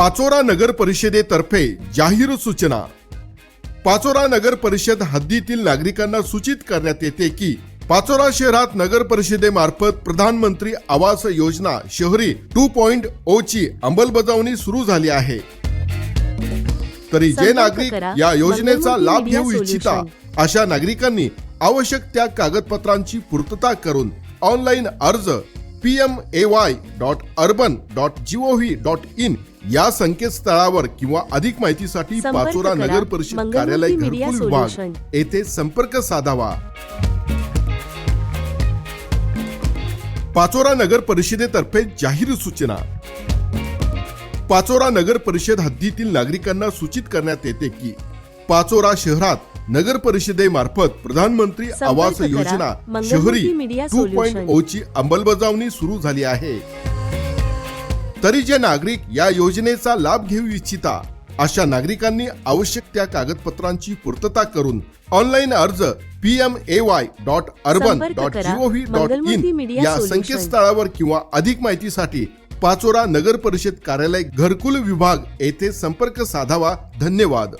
पाचोरा नगर परिषदेतर्फे जाहीर सूचना पाचोरा नगर परिषद हद्दीतील नागरिकांना सूचित करण्यात येते की पाचोरा शहरात नगर परिषदेमार्फत प्रधानमंत्री आवास योजना शहरी टू पॉइंट ओ ची अंमलबजावणी सुरू झाली आहे तरी जे नागरिक. या योजनेचा लाभ घेऊ इच्छिता. अशा नागरिकांनी आवश्यक त्या कागदपत्रांची पूर्तता करून ऑनलाईन अर्ज P M A Y dot urban dot GOV dot in या संकेतस्थळावर किंवा अधिक माहितीसाठी पाचोरा. नगर परिषद कार्यालय घरकुल विभाग. येथे संपर्क साधावा पाचोरा नगर परिषदेतर्फे जाहीर सूचना पाचोरा नगर परिषद हद्दीतील नागरिकांना सूचित करण्यात येते की पाचोरा शहरात नगर परिषदेमार्फत प्रधानमंत्री आवास. योजना शहरी टू पॉइंट. ओ ची अंमलबजावणी सुरू झाली आहे तरी जे नागरिक या योजनेचा लाभ घेऊ इच्छिता अशा नागरिकांनी आवश्यक त्या कागदपत्रांची पूर्तता करून ऑनलाईन अर्ज P M A Y dot urban dot. GOV dot in या. संकेतस्थळावर किंवा अधिक माहितीसाठी पाचोरा नगर परिषद कार्यालय घरकुल विभाग येथे संपर्क साधावा धन्यवाद